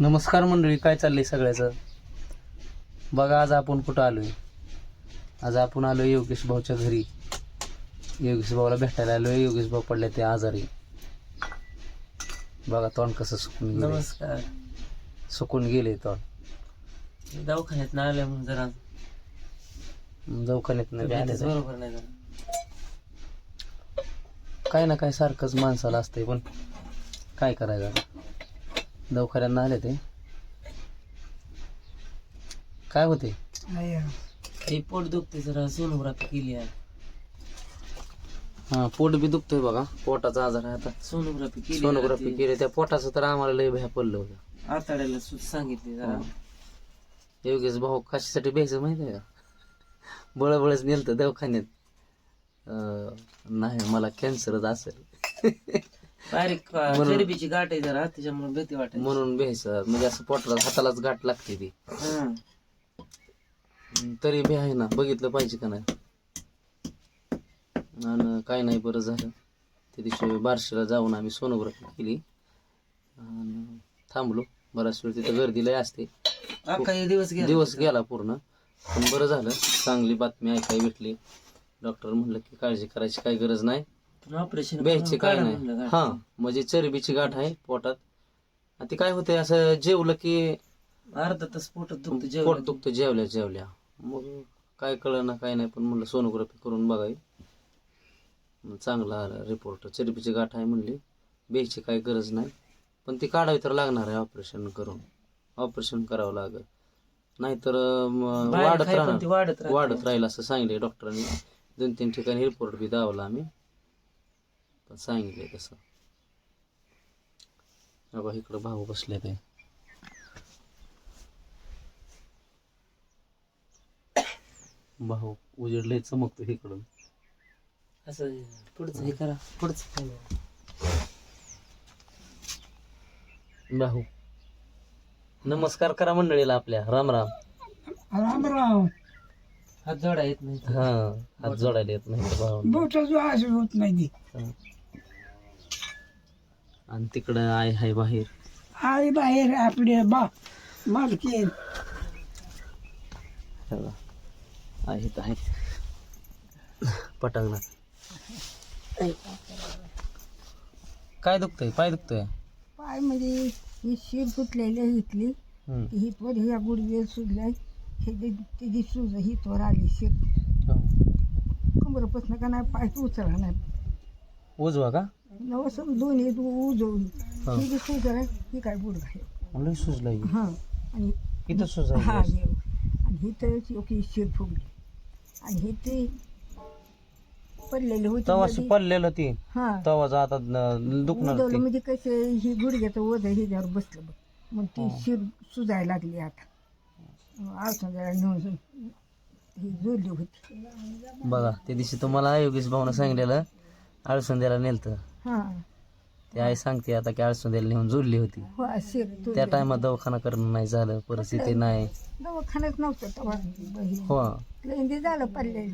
नमस्कार मंडळी काय चाललंय सगळ्याचं? बघा आज आपण कुठं आलोय? आज आपण आलोय योगेश भाऊच्या घरी. योगेश भाऊला भेटायला आलोय. योगेश भाऊ पडले ते आजारी. बघा तोंड कसं सुकून नमस्कार. सुकून गेले तोंड. दवाखान्यात ना आल्या म्हणून जरा. दवाखान्यात नाही तब्येतच बरोबर नाही जरा काय ना काय सारखंच माणसाला असतंय पण काय करायचं आता? दवाखान्यात आले ते. काय होते? काही पोट दुखते जरा सोनोग्राफी केली आहे. हा पोट बी दुखतोय बघा पोटाचा आजार आहे आता. सोनोग्राफी केली सोनोग्राफी केली त्या पोटाचं तर आम्हाला लय भ्या पडलं होतं आताड्याला सूच सांगितली जरा. योगेश भाऊ कशासाठी भ्यायचं माहिती आहे का? बळबळच नेलतं दवाखान्यात. अं, नाही मला कॅन्सरच असेल. बारीक म्हणून- चरबीची गाठ आहे जरा त्याच्यामुळे भीती वाटायची. म्हणून भ्यायचं म्हणजे असं पोटाला हातालाच गाठ लागते ती. तरी बी आहे ना बघितलं पाहिजे का नाही? आणि काय नाही बरं झालं. त्या दिवशी बारशीला जाऊन आम्ही सोनोग्राफी केली. आणि थांबलो. बराच वेळ तिथं गर्दी लय असते. अख्खा हे दिवस गेला दिवस गेला पूर्ण. पण बरं झालं. चांगली बातमी ऐकाय भेटली. डॉक्टर म्हणलं की काळजी करायची काही गरज नाही. ऑपरेशन काय नाही. हा म्हणजे चरबीची गाठ आहे पोटात. आणि ती काय होते असं जेवलं की अर्धा तास पोटात दुखत पोट दुखतं जेवल्या जेवल्या. मग काय कळलं ना काय नाही पण म्हणलं सोनोग्राफी करून बघावी. मग चांगला आला रिपोर्ट चरबीची गाठ आहे म्हणली. ब्यायची काही गरज नाही. पण ती काढावी तर लागणार आहे ऑपरेशन करून. ऑपरेशन करावं लागेल. नाहीतर अं, वाढत राहणार. वाढत राहते. वाढत राहील असं सांगितले डॉक्टरांनी दोन तीन ठिकाणी रिपोर्ट बी दावला आम्ही. पण सांगितले तसं. बाबा इकडं भाऊ बसले ते भाऊ उजेडले चमकतो इकडून. असं पुढचं हे करा पुढचं भाऊ नमस्कार करा मंडळीला आपल्या. राम राम. राम राम. हात जोडा येत नाही हा हात जोडायला येत नाही भाऊ जो आज होत नाही. ती आणि तिकडं आय हाय बाहेर. आई बाहेर आपले बा मालकी. हे बघा. आहेत आहेत पटांगणात. काय दुखतंय? पाय दुखतोय? पायमध्ये ही शिर फुटलेली आहे इथली. ही वर ह्या गुडघे सुजलाय. हे तिची सूज ही तोर आली शिर. हो. का नाही पाय उचला नाही. उजवा का? नवसम दोन्ही उजवून हा. ही जी सूज आहे ही काय गुडघा आहे मला सुजलाय हां आणि इथं हा सुजाय हे आणि ही तर ओके शिर फुगली. आणि हे ते पडलेले होते तवा मध्ये. पडलेलं ती. हा. तवा आता न- दुखणार ते. म्हणजे कसं ही गुडघ्याचं वज ह्याच्यावर बसलं बघ. मग ती हा. शिर सुजायला लागली आता. आळसून जरा नेऊन ही जोडली होती. बघा त्या दिवशी तुम्हाला योगेश भाऊनं सांगितलेलं आळसुंद्याला नेलतं. हा. ते आई सांगते आता की आळसुंद्याला नेऊन जोडली होती. हो तो त्या टायमात दवाखाना करणं नाही झालं परिस्थिती नाही. दवाखान्यात नव्हतं तेव्हा. हो. लेंदी झालं पडले.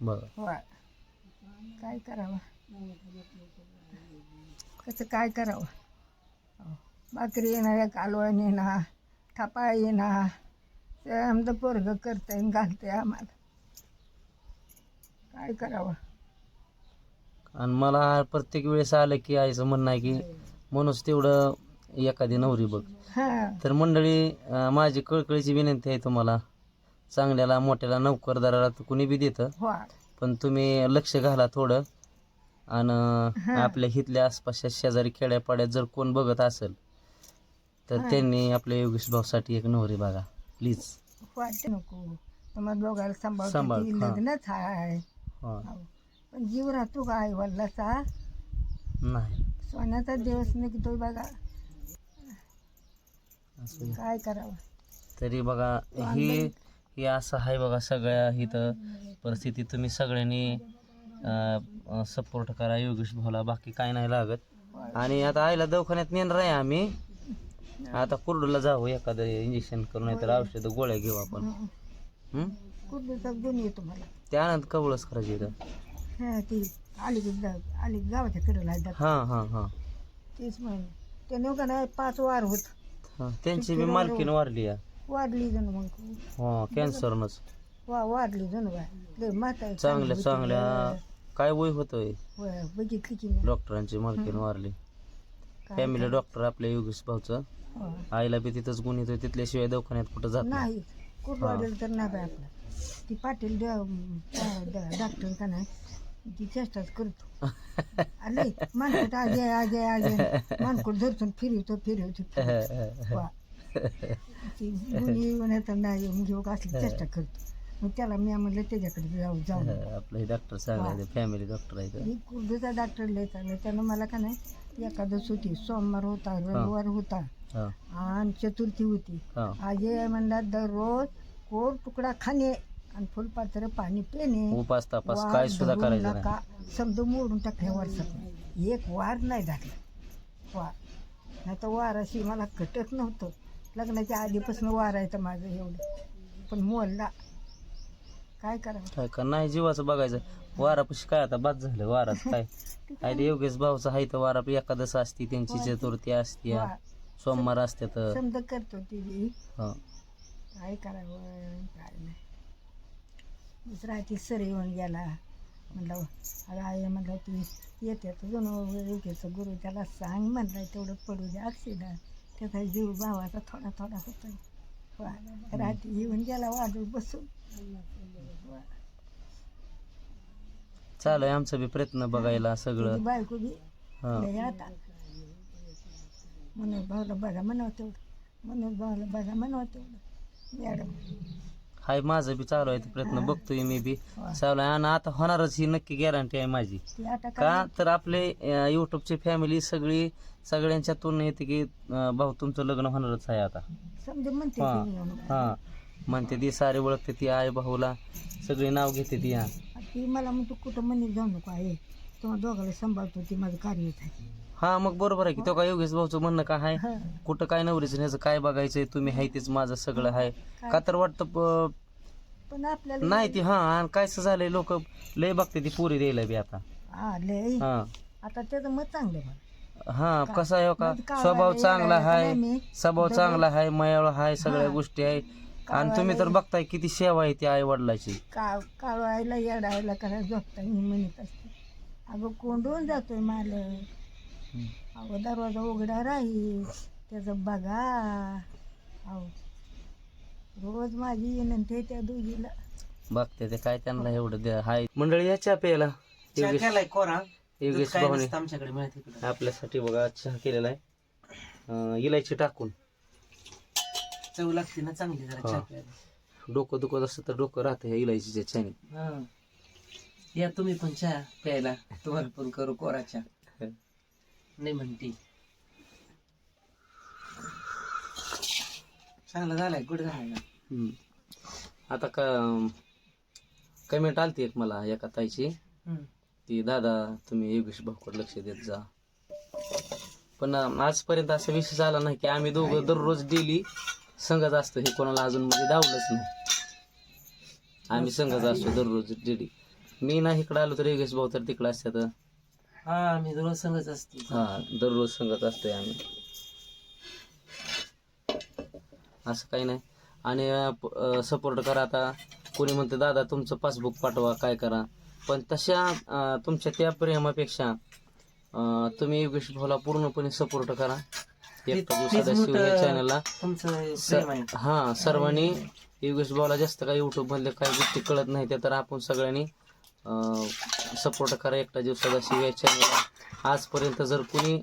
बघा हो. काय करावं? कसं काय करावं? हो. भाकरी येणार कालवण येणार थापा येणार ते आमचं पोरग करतंय घालतंय आम्हाला. काय करावं? आणि मला प्रत्येक वेळेस आलं की आईचं म्हणणं आहे की म्हणूनच तेवढं एखादी नवरी बघ. तर मंडळी अं, माझी कळकळीची विनंती आहे तुम्हाला. चांगल्याला मोठ्याला नोकरदाराला तर कुणी बी देतं. हो. पण तुम्ही लक्ष घाला थोडं. आणि आपल्या हितल्या आसपासच्या शेजारी खेड्यापाड्यात जर कोण बघत असेल तर त्यांनी आपल्या योगेश भाऊसाठी एक नवरी बघा प्लीज. वाटते नको. तुम्हाला दोघाला सांभाळ, सांभाळ हा. लग्नच आहे. हा. हो. पण जीव राहतो का आई वडिलाचा नाही. सोन्याचा दिवस निघतो बघा. असं काय करावं? तरी बघा ही ही असं आहे बघा सगळ्या इथं परिस्थिती. तुम्ही सगळ्यांनी सपोर्ट करा योगेश भाऊला बाकी काय नाही लागत. आणि आता आईला दवाखान्यात नेणार आहे आम्ही. आता कुर्डूला जाऊ एखादं इंजेक्शन करून नाही तर औषध गोळ्या घेऊ आपण? कुठचा गुण येतो मला ते आनंद कवळच करायची इथं. हा ती आली की जा- आली की गावाच्या कडेला आहे हां हां हां. तेच म्हणे त्याने का नाही पाच वार होत. हा, त्यांची बी मालकीन वारली या. वाढली जण मग. हा कॅन्सरनच. वा वाढली जण लय म्हातारी चांगल्या होती. चांगल्या. काय वय होतंय? होय, बघितली की मी. डॉक्टरांची मालकीन वारली. काय फॅमिली डॉक्टर आपल्या योगेश भाऊचं. हो. आईला बी तिथंच गुण येतोय तिथल्याशिवाय दवाखान्यात कुठं जात नाही. नाही कुठं वाढेल तर नाही बाय आपला. ती पाटील डॉक्टर का नाही? ती चेष्टाच करतो. आले मानकोट आजे आजे आजे. मानकोट धरतून फिरवतो फिरवतो फिरवतो. वा. ती मुली येऊन येतात नाही येऊन घेऊ का असली चेष्टा करतो. मग त्याला मी म्हणलं त्याच्याकडे जाऊ जाऊ. आपलं हे डॉक्टर फॅमिली डॉक्टर आहे मी कुर्डीचा डॉक्टर लय चांगला त्यानं मला का नाही एकादश होती. सोमवार होता रविवार होता. हा. आणि चतुर्थी होती. हा. आजी म्हणला दररोज कोर तुकडा खाणे. आणि फुलपात्र पाणी पिणे उपास तापास वार काय सुद्धा करायचं नका समजा मोडून टाकल्या वर्षात एक वार नाही झाला. वार. नाही तर वाराशी मला कटत नव्हतं. लग्नाच्या आधीपासून वार आहे तर माझं एवढं. पण मोडला. काय करावं? काय का नाही जीवाचं बघायचं. वारापाशी काय आता बाद झालं? वाराच काय? ते योगेश भाऊचं आहे तर वारा एकादश असती त्यांची चतुर्थी असते. वार. सोमवार असते तर. समजा करतो ती बी. हा. काय करावं? काय नाही. दुसरा ती सर येऊन गेला म्हणलं अगं आई म्हणलं ती येते तर योग्याचं गुरु त्याला सांग म्हणलं तेवढं पडू द्या अक्षीला त्याचा जीव भावाचा थोडा थोडा होतोय. वा. रात्री येऊन गेला वाजून बसून. चालू आहे आमचा बी प्रयत्न बघायला सगळं. बायको बी हा. आता. म्हणून भाऊला बघा म्हणावं तेवढं. म्हणून भाऊला बघा म्हणावं तेवढं. मॅडम हाय माझं बी चालू आहे ते प्रयत्न बघतोय मी बी. चालू आहे आणि आता होणारच ही नक्की गॅरंटी आहे माझी. का तर आपले युट्यूबची फॅमिली सगळी सगळ्यांच्या तुलना येते की अं, भाऊ तुमचं लग्न होणारच आहे आता. समजा म्हणते हा ती म्हणून. हा. म्हणते ती सारे ओळखते ती आई भाऊला. सगळी नाव घेते ती हा. ती मला म्हणतो कुठं म्हणे जाऊ नको आहे तुम्हाला दोघाला सांभाळतो ती माझं कार्य आहे. हा मग बरोबर आहे की तो काय योगेश भाऊचं म्हणणं काय आहे. कुठं काय नवरीचं ह्याचं काय बघायचंय? तुम्ही आहे तेच माझं सगळं आहे. का तर वाटतं प- पण आपल्याला नाही ती हा आणि कायच झालंय? लोक लय बघते ती पुरी द्यायला बी आता. हा लय? हा. आता त्याचं मत चांगलं हा कसं आहे हो का? म्हणजे स्वभाव चांगला आहे. नाही मी. स्वभाव चांगला आहे मयाळ आहे सगळ्या. गोष्टी आहे. आणि तुम्ही तर बघताय किती सेवा आहे ती आई वडिलाची का काळवायला येडायला करा झोपता मी म्हणत असते. अगं कोंडून जातोय माल अगं दरवाजा उघडा राहील. त्याचं बघा. अहो रोज माझी विनंती आहे त्या दोघीला. बघते ते काय त्यांना एवढं द्या हाय. मंडळी या चहा प्यायला. चहा योगेश केलाय कोरा. योगेश काय भाऊने नसतं आमच्याकडे मिळत इकडं आपल्यासाठी बघा चहा केलेला आहे. अं, इलायची टाकून. चव लागते ना चांगली जरा चहा. प्यायला. डोकं दुखत असतं तर डोकं राहतं ह्या इलायचीच्या चहाने. हा. या तुम्ही पण चहा प्यायला. तुम्हाला पण करू कोरा चहा. नाही म्हणते. चांगला झालाय गुड हम्म. आता का कमेंट आलती एक मला एका ताईची. हम्म. की दादा तुम्ही योगेश भाऊकडे लक्ष देत जा. पण आजपर्यंत असा विषय झाला नाही की आम्ही दोघं दररोज डेली संघच असतो. हे कोणाला अजून म्हणजे दावलंच नाही. आम्ही संघच असतो दररोज डेली मी ना इकडं आलो तर योगेश भाऊ तर तिकडं असतात. हा आम्ही रोज संगच असते. हा दररोज असतोय आम्ही. असं काही नाही. आणि सपोर्ट करा आता. कोणी म्हणतं दादा तुमचं पासबुक पाठवा काय करा? पण तशा अं, तुमच्या त्या प्रेमापेक्षा अं, तुम्ही योगेश भाऊला पूर्णपणे सपोर्ट करा. एकटा तेच दिवसाचा शिव मोठं- या चॅनलला तुमचं प्रेम आहे. हा सर्वांनी योगेश भाऊला जास्त काही युट्यूब मधले काही गोष्टी कळत नाही त्या तर आपण सगळ्यांनी सपोर्ट करा एकटा दिवसाचा. शिव या चॅनलला आजपर्यंत जर कुणी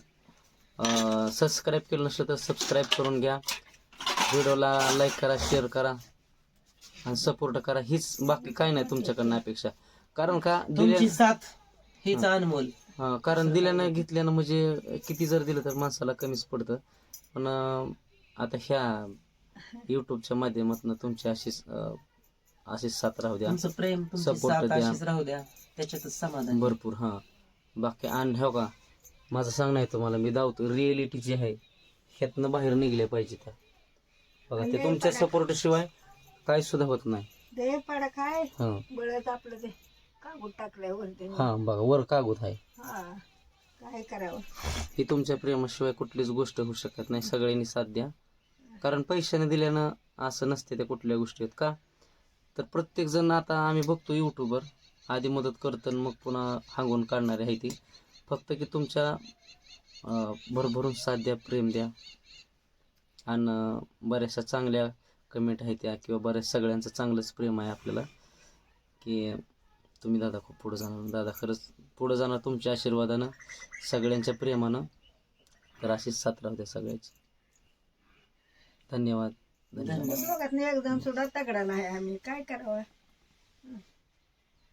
सबस्क्राईब केलं नसलं तर सबस्क्राईब करून घ्या. व्हिडिओला लाईक करा शेअर करा. आणि सपोर्ट करा. हीच बाकी काही नाही तुमच्याकडनं अपेक्षा. कारण का दिल्या साथ हीच अनमोल. कारण दिल्यानं घेतल्यानं म्हणजे किती जर दिलं तर माणसाला कमीच पडतं. पण आता ह्या युट्यूबच्या माध्यमातून तुमची अशीच अशीच साथ राहू द्या. तुमचं प्रेम तुमची Support साथ द्या. अशीच राहू द्या. त्याच्यातच समाधान भरपूर हा. बाकी आणि हो का? माझं सांगणं आहे तुम्हाला मी धावतो रिएलिटी जी आहे ह्यातनं बाहेर निघले पाहिजे त्या बघा ते तुमच्या सपोर्ट शिवाय काही सुद्धा होत नाही. पाडा काय? हा. बळत आपलं ते हा बघा वर कागद आहे. हा. काय करावं? ही तुमच्या प्रेमाशिवाय कुठलीच गोष्ट होऊ शकत नाही. सगळ्यांनी साथ द्या. कारण पैशाने दिल्यानं असं नसते त्या कुठल्या गोष्टी आहेत का? तर प्रत्येकजण आता आम्ही बघतो यूट्यूबर आधी मदत करतं मग पुन्हा हांगून काढणारे आहे ती. फक्त की तुमच्या भरभरून साथ द्या प्रेम द्या. आणि बऱ्याचशा चांगल्या कमेंट आहेत त्या किंवा बऱ्याच सगळ्यांचं चांगलंच प्रेम आहे आपल्याला. की तुम्ही दादा खूप पुढं जाणार. दादा खरंच पुढं जाणार तुमच्या आशीर्वादानं सगळ्यांच्या प्रेमानं. तर अशीच साथ राहू द्या सगळ्याची. धन्यवाद. एकदम सुद्धा तगडा नाही आम्ही. काय करावं?